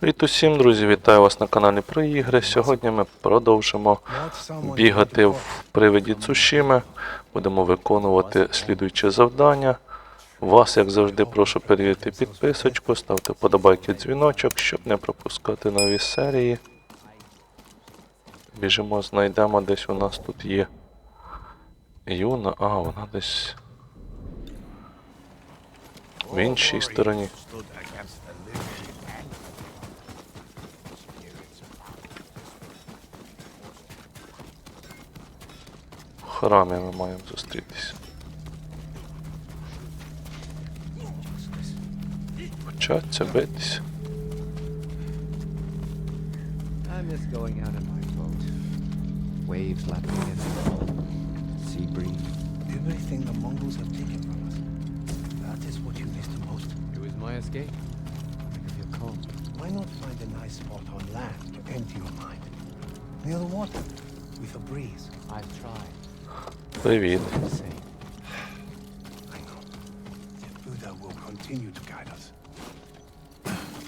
Привіт усім, друзі! Вітаю вас на каналі про ігри. Сьогодні ми продовжимо бігати в привиді Цушіми. Будемо виконувати слідуюче завдання. Вас, як завжди, прошу перевірити підписочку, ставте вподобайки дзвіночок, щоб не пропускати нові серії. Біжимо, знайдемо десь у нас тут є. Юна, а, вона десь в іншій стороні. храмі ми маємо зустрітися. Початься битися. I miss going out in my boat. Waves lapping against the hull. Sea breeze. Everything the Mongols have taken from us. That is what you miss the most. It was my escape. I could feel calm. Why not find a nice spot on land to empty your mind? Near the water, with a breeze. I've tried. Привіт.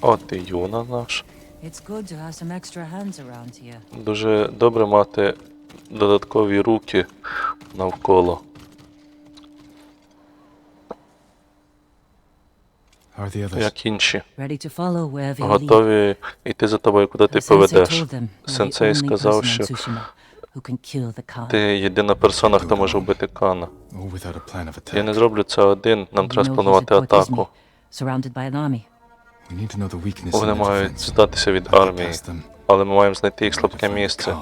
От і Юна наш. Дуже добре мати додаткові руки навколо. Як інші. Готові йти за тобою, куди ти поведеш. Сенсей сказав, що Tsushima who can kill the Khan. ти єдина персона, хто може вбити Кана. All without a plan of Я не attack. зроблю це один, нам треба спланувати атаку. Izmi, surrounded by an army. We need to know the weakness in Вони мають defense. здатися від армії, але ми маємо знайти їх слабке місце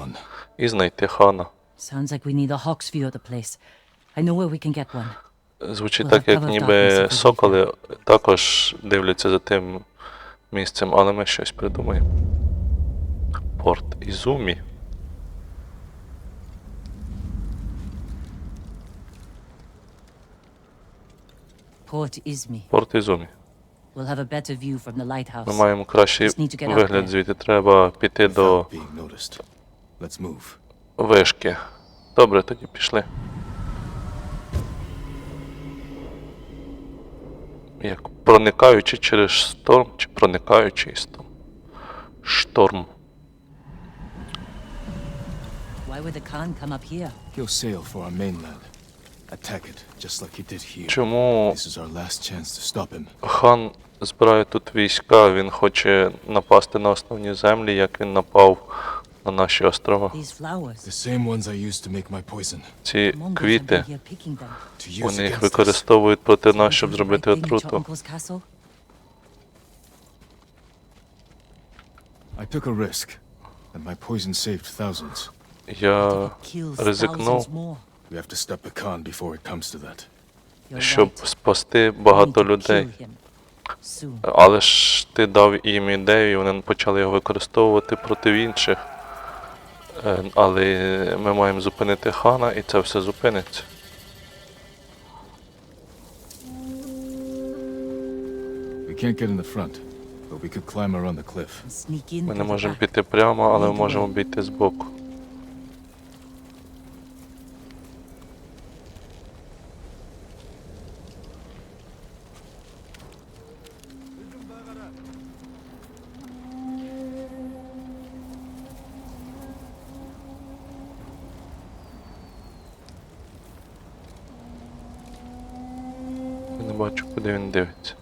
і знайти хана. Звучить так, як ніби соколи також дивляться за тим місцем, але ми щось придумаємо. Порт Ізумі. Port Izmi. Порт Ізумі. We'll have a better view from the lighthouse. Ми маємо кращий Just need to get out вигляд there. звідти. Треба піти до Without being noticed. Let's move. вишки. Добре, тоді пішли. Як проникаючи через шторм чи проникаючий шторм? Шторм. Why would the Khan come up here? He'll sail for our mainland. Чому This is our last chance to stop him. хан збирає тут війська? Він хоче напасти на основні землі, як він напав на наші острова. These flowers. The same ones I used to make my poison. Ці квіти, been here picking them. To use вони їх використовують проти нас, щоб зробити отруту. uncle's castle? I took a risk, and my poison saved thousands. Я It kills ризикнув, thousands more. We have to stop the Khan before it comes to that. Щоб спасти багато людей. Але ж ти дав їм ідею, і вони почали його використовувати проти інших. Е, Але ми маємо зупинити хана, і це все зупиниться. We can't get in the front, but we could climb around the cliff. And sneak in Ми не можемо піти прямо, але ми можемо обійти збоку. Я не бачу,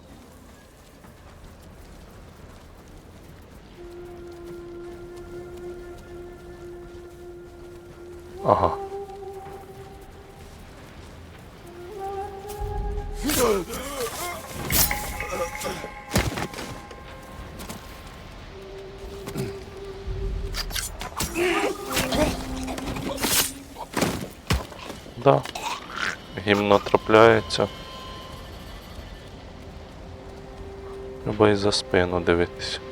Obaj za speno 90.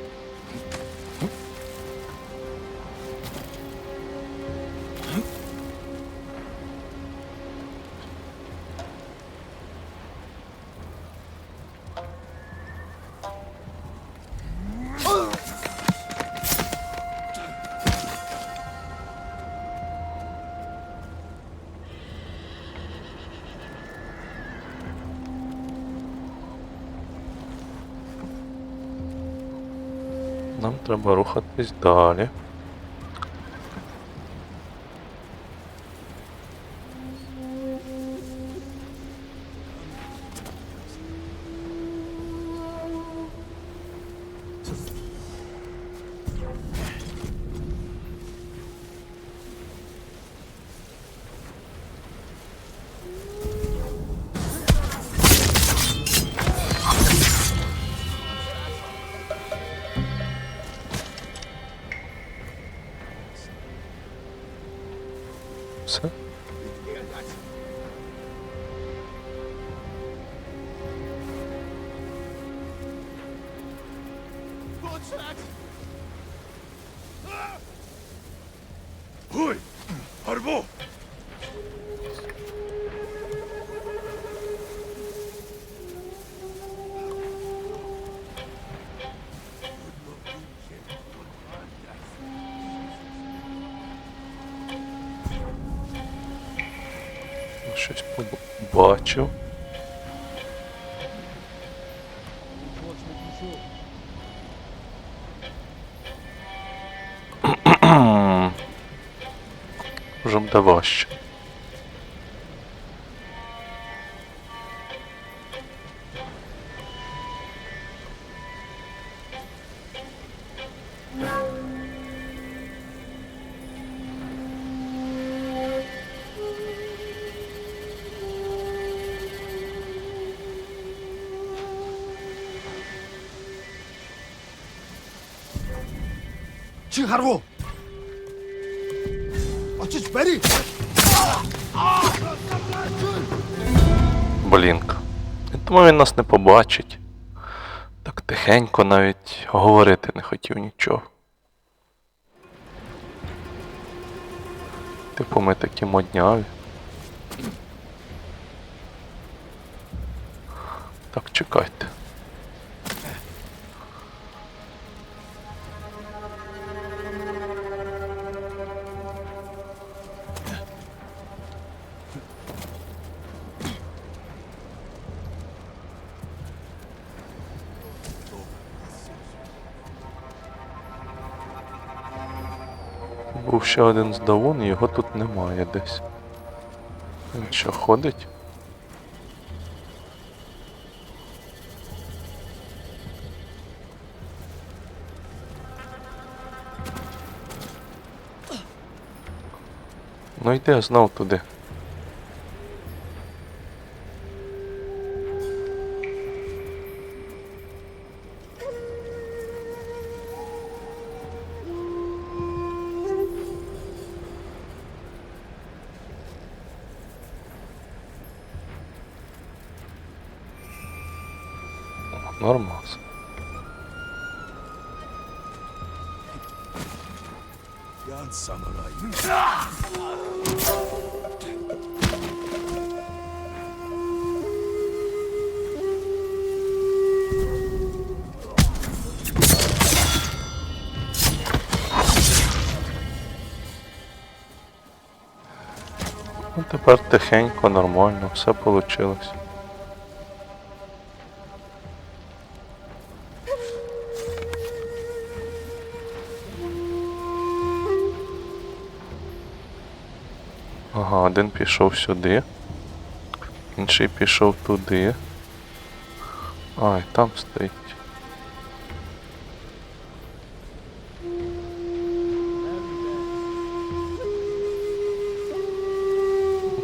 Треба рухатись далі. Все. Щось побачив. Вже буде важче. 칭하 Очиг харгу. Очиж барь. Блінк. Я він нас не побачить. Так тихенько навіть говорити не хотів нічого. Типу ми такі модняві. Так, чекайте. Був ще один здавун, його тут немає десь. Він що, ходить? Ну йди знов туди. Yan samuray. Ну, тепер тихенько, нормально, все вийшло. Один пішов сюди. Інший пішов туди. Ай, там стоїть.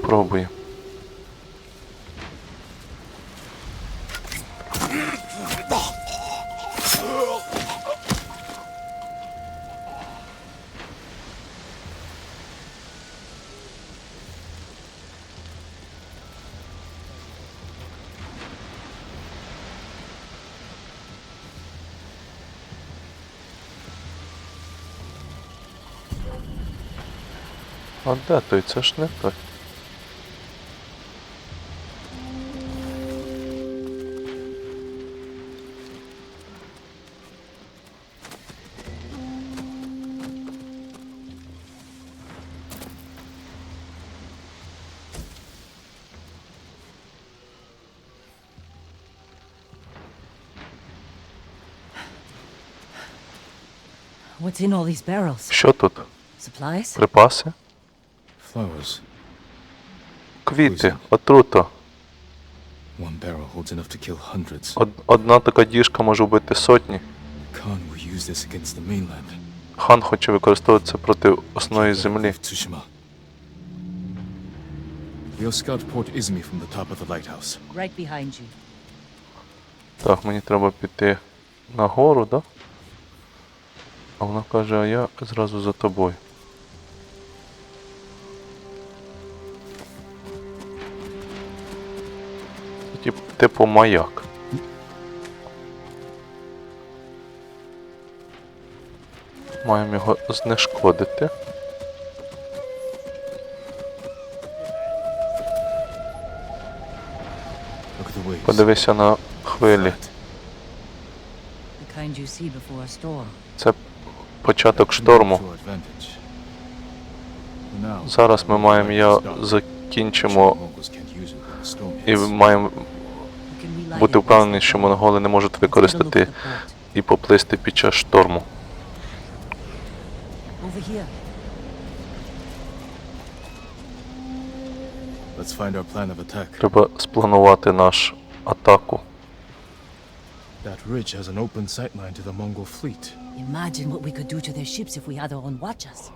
Пробуємо. А де той? Це ж не той. Що тут? Припаси? Квіти, отрута. One barrel holds enough to kill hundreds. Од- одна така діжка може вбити сотні. Khan will use this against the mainland. Хан хоче використовувати це проти основної землі. Так, мені треба піти нагору, да? А вона каже, а я зразу за тобою. Типу маяк. Маємо його знешкодити. Подивися на хвилі. Це початок шторму. Зараз ми маємо я закінчимо і маємо бути as що монголи не можуть використати і поплисти під час шторму. Треба спланувати наш атаку. That ridge has an open sightline to the Mongol fleet. Imagine what we could do to their ships if we had our own watchers.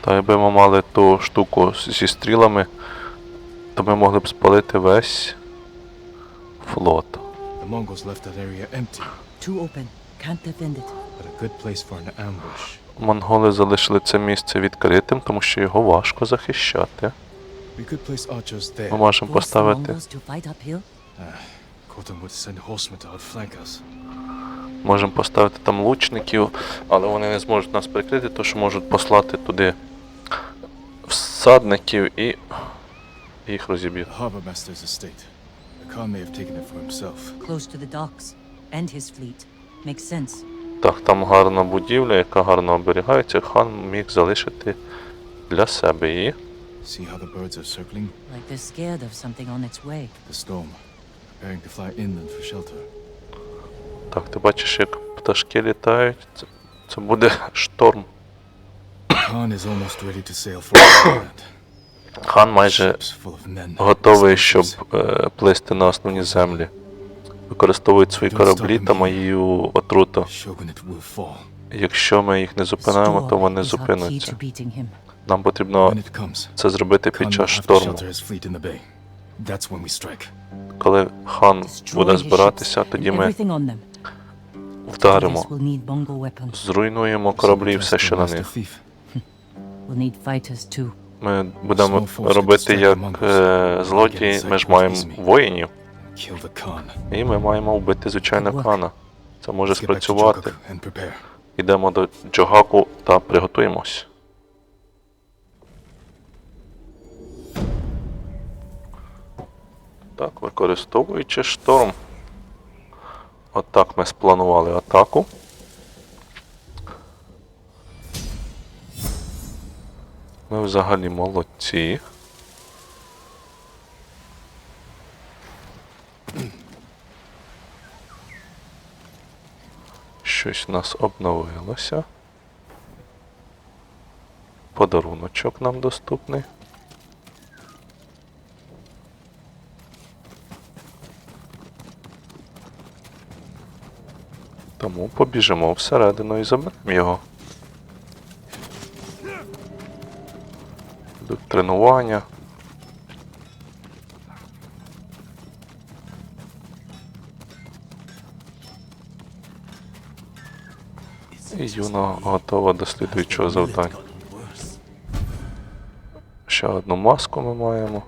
Та якби ми мали ту штуку зі стрілами, то ми могли б спалити весь флот. The Mongols left that area empty, Too open. Can't defend it. but a good place for an ambush. Монголи залишили це місце відкритим, тому що його важко захищати. We could place archers there. Ми можемо Force the поставити, Mongols to fight uphill? Khotan would send horsemen to outflank us. можемо поставити там лучників, але вони не зможуть нас прикрити, тому що можуть послати туди всадників і їх розіб'ють. Master's estate. Khan may have taken it for himself. Close to the docks. And his fleet. Makes sense. Так, там гарна будівля, яка гарно оберігається. Хан міг залишити для себе її. See how the birds are circling? Like they're scared of something on its way. The storm. Preparing to fly inland for shelter. Так, ти бачиш, як пташки літають. Це, це буде шторм. Khan is almost ready to sail for Ireland. Хан майже готовий, щоб е, плисти на основні землі. Використовують свої кораблі та мою отруту. Якщо ми їх не зупинаємо, то вони зупиняться. Нам потрібно це зробити під час шторму. Коли хан буде збиратися, тоді ми вдаримо, зруйнуємо кораблі і все, що на них. Ми будемо робити як е, злодії, ми ж маємо воїнів, і ми маємо вбити звичайно хана. Це може спрацювати. Йдемо до Джогаку та приготуємось. Так, використовуючи шторм. Отак ми спланували атаку. Ми взагалі молодці. Щось у нас обновилося. Подаруночок нам доступний. Тому побіжимо всередину і заберемо його. Тренування. Юна готова до слідуючого завдання. Ще одну маску ми маємо.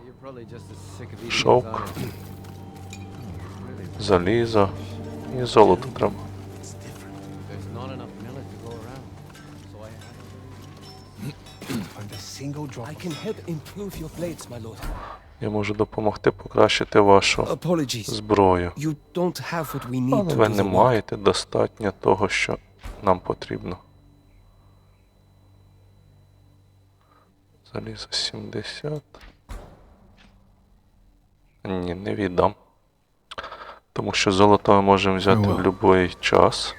Шовк. Залізо і золото треба. A I can help improve your blades, my lord. Я можу допомогти покращити вашу Apologies. зброю. You don't have what we need Але to ви do не work. маєте достатньо того, що нам потрібно. Залізо 70. Ні, не віддам. Тому що золото ми можемо взяти в Ну, будь-який час.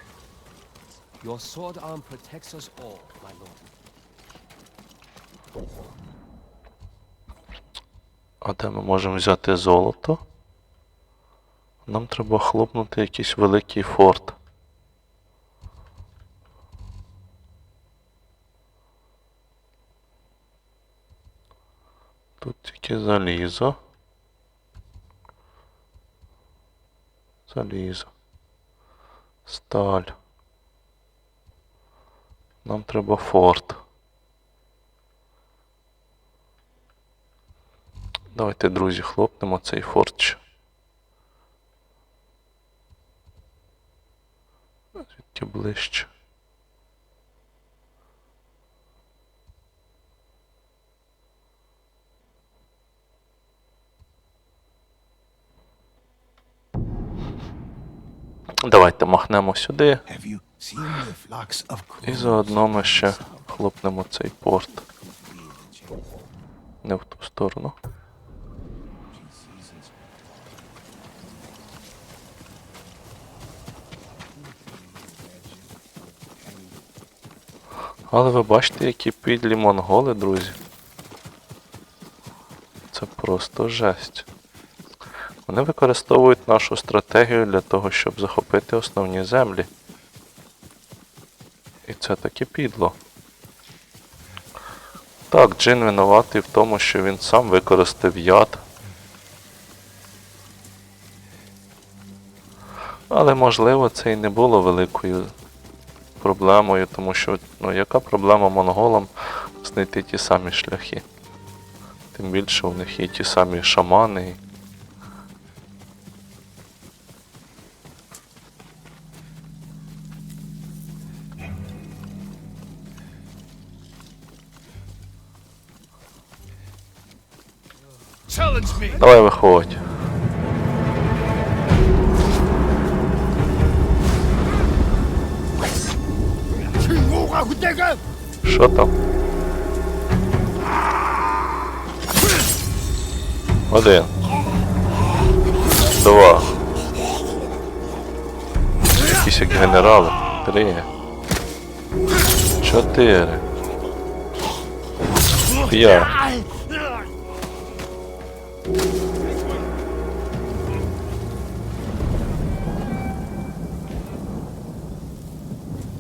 Your sword arm protects us all, my lord. А де ми можемо взяти золото? Нам треба хлопнути якийсь великий форт. Тут тільки залізо. Залізо. Сталь. Нам треба форт. Давайте, друзі, хлопнемо цей форт. ще. Звідки ближче. Давайте махнемо сюди і заодно ми ще хлопнемо цей порт. Не в ту сторону. Але ви бачите, які підлі монголи, друзі. Це просто жесть. Вони використовують нашу стратегію для того, щоб захопити основні землі. І це таки підло. Так, Джин винуватий в тому, що він сам використав яд. Але можливо це і не було великою проблемою, тому що ну, яка проблема монголам знайти ті самі шляхи? Тим більше у них є ті самі шамани. Давай виходь. Як генерали. Три. Чотири. П'ять.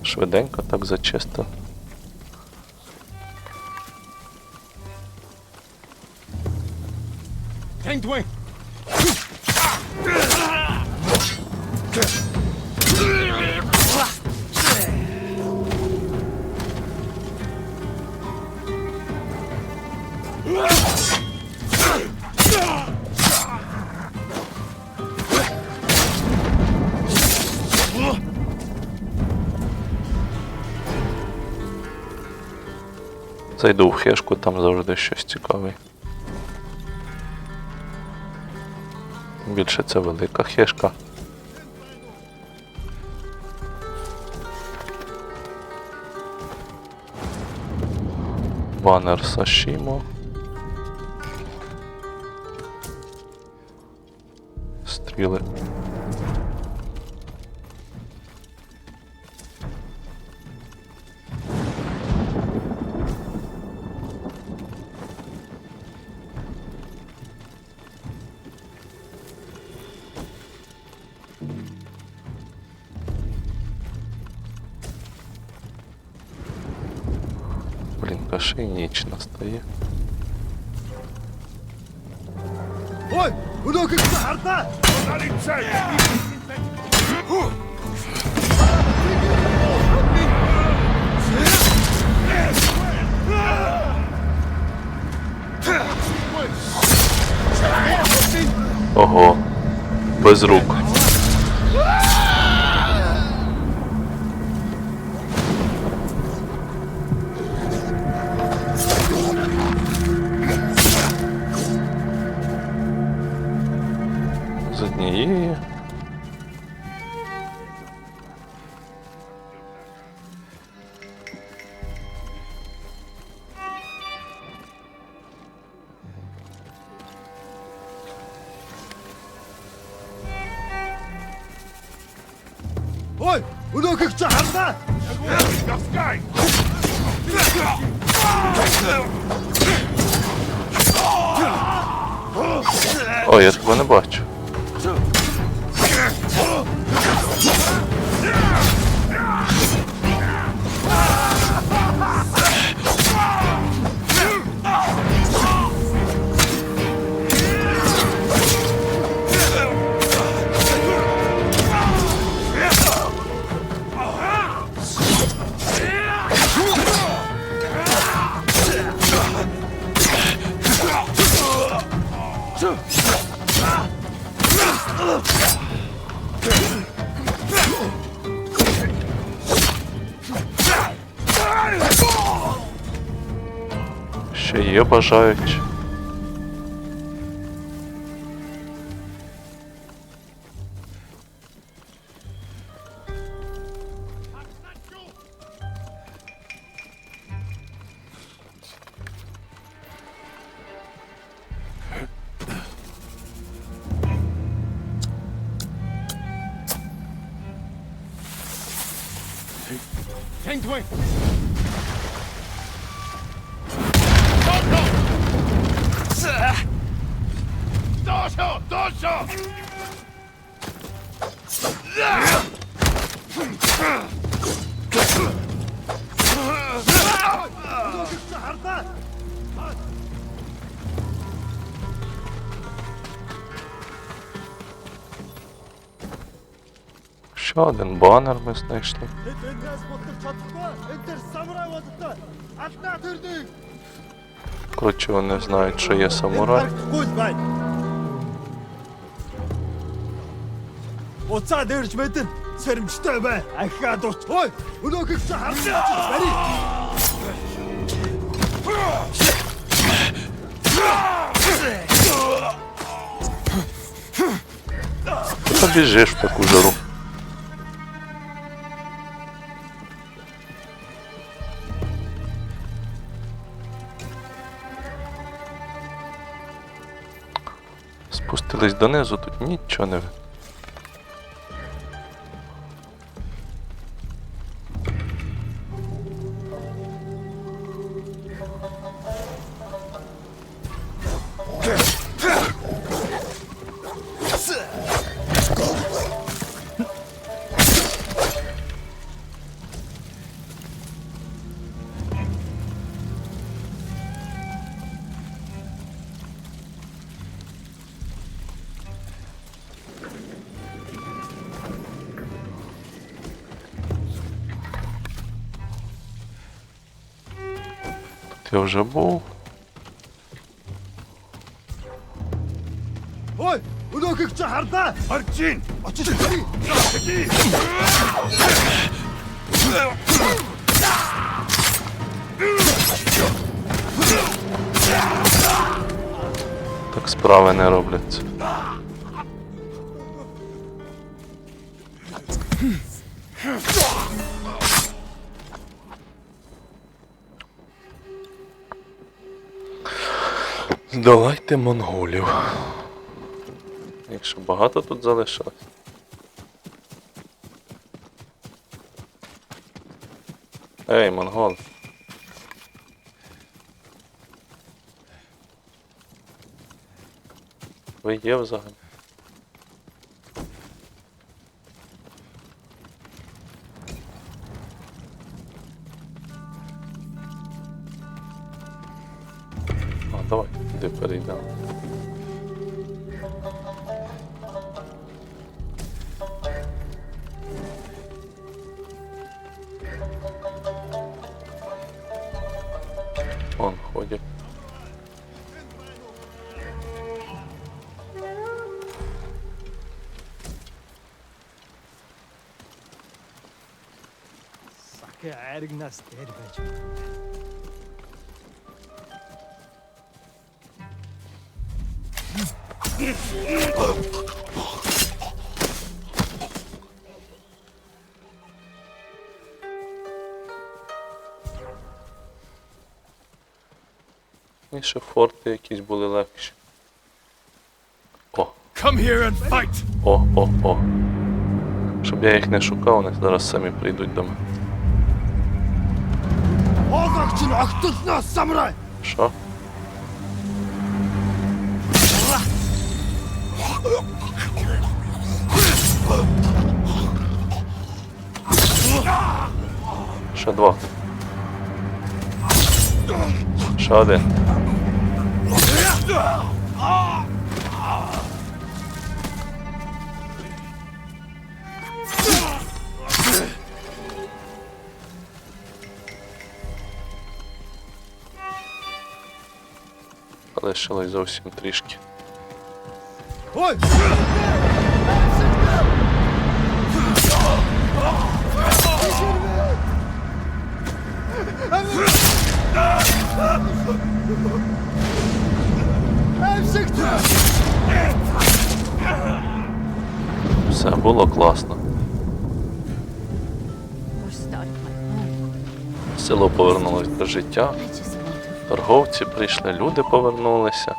Швиденько так зачисто. Hanged Зайду в хешку, там завжди щось цікаве. Більше це велика хешка. Банер Сашімо. Стріли. Без рук. Ще є бажаючі. Ще один банер ми знайшли. Коротше, вони знають, що є самурай. Уцаа дээрж мэдэн сэрэмжтэй бай. Ахаа дуч. Ой, өнөөхийг чи харна. Бари. Побіжиш в таку жару. Спустились донизу, тут нічого не Я вже був. Ой, өнөөхийг чи харна. Харж гин. Очиж. Так справи не робляться. Здолайте монголів. Якщо багато тут залишилось. Ей, монгол. Ви є взагалі? І форти якісь були легші. О, Come here and fight! о, о, о. Щоб я їх не шукав, вони зараз самі прийдуть до мене. Ах тут нас, самурай! Що? Ще два. Ще один. Лишилось зовсім трішки. Ой! До життя. Торговці прийшли, люди повернулися.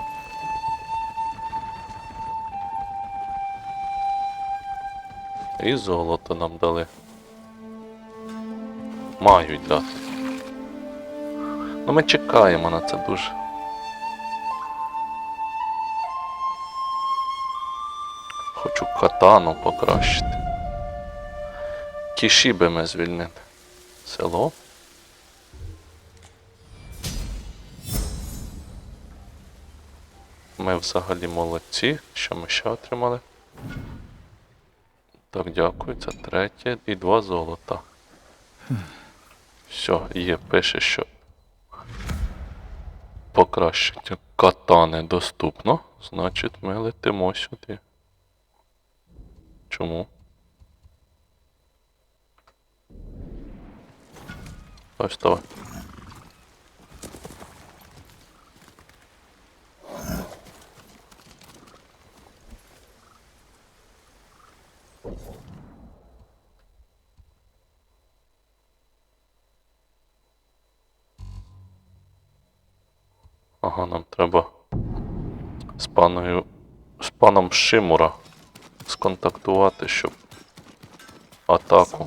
І золото нам дали. Мають дати. Ну ми чекаємо на це дуже. Хочу катану покращити. Кіші би ми звільнити. Село. Ми взагалі молодці. Що ми ще отримали? Так, дякую. Це третє і два золота. Все, є, пише, що покращення катани доступно. Значить, ми летимо сюди. Чому? Ось давай. Ага, нам треба з паною. з паном Шимура сконтактувати, щоб атаку.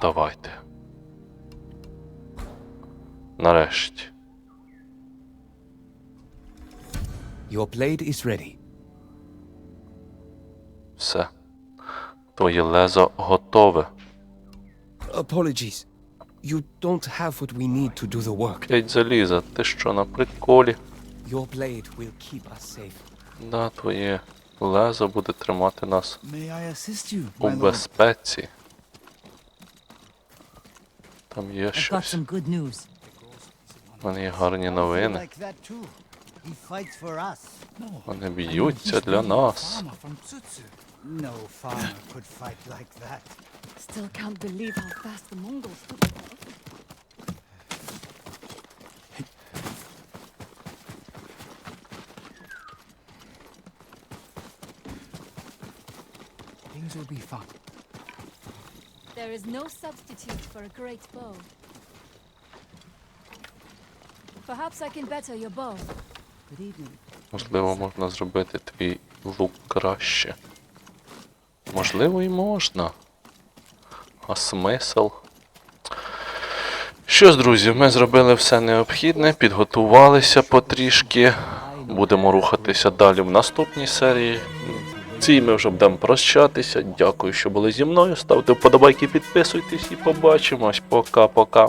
Давайте. Нарешті. Your blade is ready. Все. Твоє лезо готове. Apologies. You don't have what we need to do the work. П'ять заліза, ти що на приколі? Your blade will keep us safe. Да, твоє лезо буде тримати нас May I assist you, у безпеці. Там є I've got щось. some good news. У мене є гарні новини. Like that too. He fights for us. Вони б'ються для нас. No farmer could fight like that. Still can't believe how fast the Mongols took it. Things will be fine. There is no substitute for a great bow. Perhaps I can better your bow. Good evening. Можливо, можна зробити твій лук краще. Можливо, і можна. А смисл? Що ж, друзі, ми зробили все необхідне, підготувалися потрішки. Будемо рухатися далі в наступній серії. Цій ми вже будемо прощатися. Дякую, що були зі мною. Ставте вподобайки, підписуйтесь і побачимось. Пока-пока.